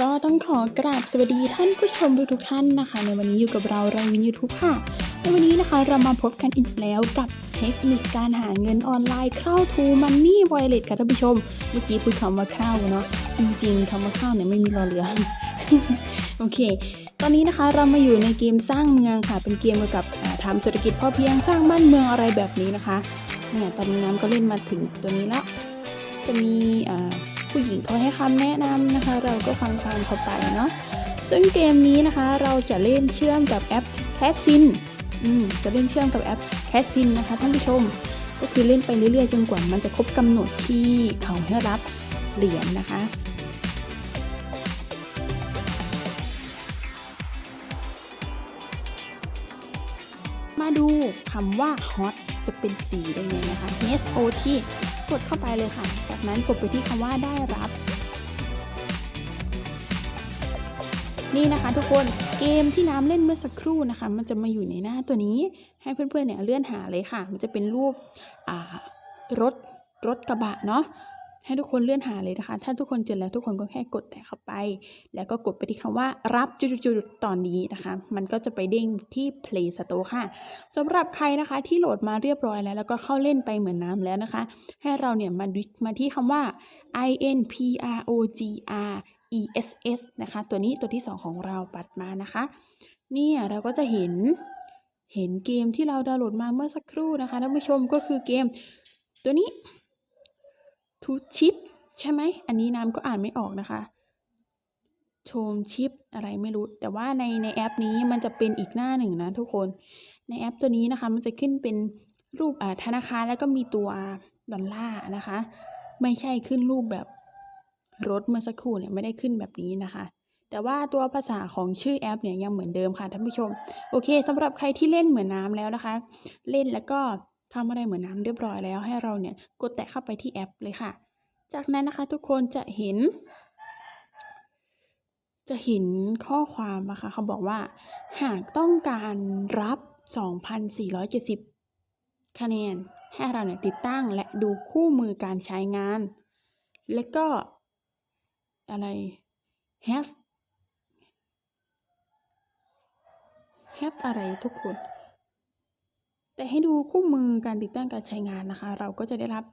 ก็ต้องขอกราบสวัสดีท่านผู้ชมทุกๆท่านนะคะ ในวันนี้อยู่กับเราไรวินยูทูบค่ะ ในวันนี้นะคะเรามาพบกันอีกแล้วกับเทคนิคการหาเงินออนไลน์เข้าทูมันนี่ไวเลตค่ะท่านผู้ชม เมื่อกี้พูดคำว่าเข้าเนาะจริงๆคำว่าเข้าเนี่ยไม่มีรอเรือโอเค ตอนนี้นะคะเรามาอยู่ในเกมสร้างเมืองค่ะ เป็นเกมเกี่ยวกับทำเศรษฐกิจพอเพียงสร้างบ้านเมืองอะไรแบบนี้นะคะเนี่ยตอนนี้น้ำก็เล่นมาถึงตัวนี้แล้วจะมีอ่า ผู้หญิงเขาให้คำแนะนำนะคะ เราก็ฟังตามเขาไปเนาะซึ่งเกมนี้นะคะเราจะเล่นเชื่อมกับแอปแคสซินอืมจะเล่นเชื่อมกับแอปแคสซินนะคะท่านผู้ชม ก็คือเล่นไปเรื่อยๆจนกว่ามันจะครบกำหนดที่เขาให้รับเหรียญนะคะมาดูคำว่า hot จะเป็นสีได้ไงนะคะ S O T กดเข้าไปเลยค่ะ จากนั้นกดไปที่คำว่าได้รับ นี่นะคะทุกคนเกมที่น้ำเล่นเมื่อสักครู่นะคะ มันจะมาอยู่ในหน้าตัวนี้ ให้เพื่อนๆเนี่ยเลื่อนหาเลยค่ะ มันจะเป็นรูปรถรถกระบะเนาะ ให้ทุกคนเลื่อนหาเลยนะคะ ถ้าทุกคนเจอแล้วทุกคนก็แค่กดแต่เข้าไป แล้วก็กดไปที่คำว่ารับจุดๆตอนนี้นะคะ มันก็จะไปเด้งที่ Play Store ค่ะสำหรับใครนะคะที่โหลดมาเรียบร้อยแล้ว แล้วก็เข้าเล่นไปเหมือนน้ำแล้วนะคะ ให้เราเนี่ยมาดิมาที่คำว่า i n p r o g r e s s นะคะ ตัวนี้ตัวที่ 2 ของเราปัดมานะคะ เนี่ยเราก็จะเห็นเห็นเกมที่เราดาวน์โหลดมาเมื่อสักครู่นะคะท่านผู้ชมก็คือเกมตัวนี้ ทูชิปใช่ไหม อันนี้น้ำก็อ่านไม่ออกนะคะโชมชิปอะไรไม่รู้ แต่ว่าในในแอปนี้มันจะเป็นอีกหน้าหนึ่งนะทุกคน ในแอปตัวนี้นะคะ มันจะขึ้นเป็นรูปธนาคารแล้วก็มีตัวดอลลาร์นะคะ ไม่ใช่ขึ้นรูปแบบรถเมื่อสักครู่เนี่ยไม่ได้ขึ้นแบบนี้นะคะ แต่ว่าตัวภาษาของชื่อแอปเนี่ยยังเหมือนเดิมค่ะท่านผู้ชม โอเคสำหรับใครที่เล่นเหมือนน้ำแล้วนะคะ เล่นแล้วก็ ทำอะไรเหมือนน้ำเรียบร้อยแล้วให้เราเนี่ยกดแตะเข้าไปที่แอปเลยค่ะ จากนั้นนะคะทุกคนจะเห็น จะเห็นข้อความนะคะเขาบอกว่า หากต้องการรับ 2,470 คะแนน ให้เราเนี่ยติดตั้งและดูคู่มือการใช้งาน แล้วก็อะไร have have อะไรทุกคน แต่ให้ดูคู่มือการติดตั้งการใช้งานนะคะ เราก็จะได้รับ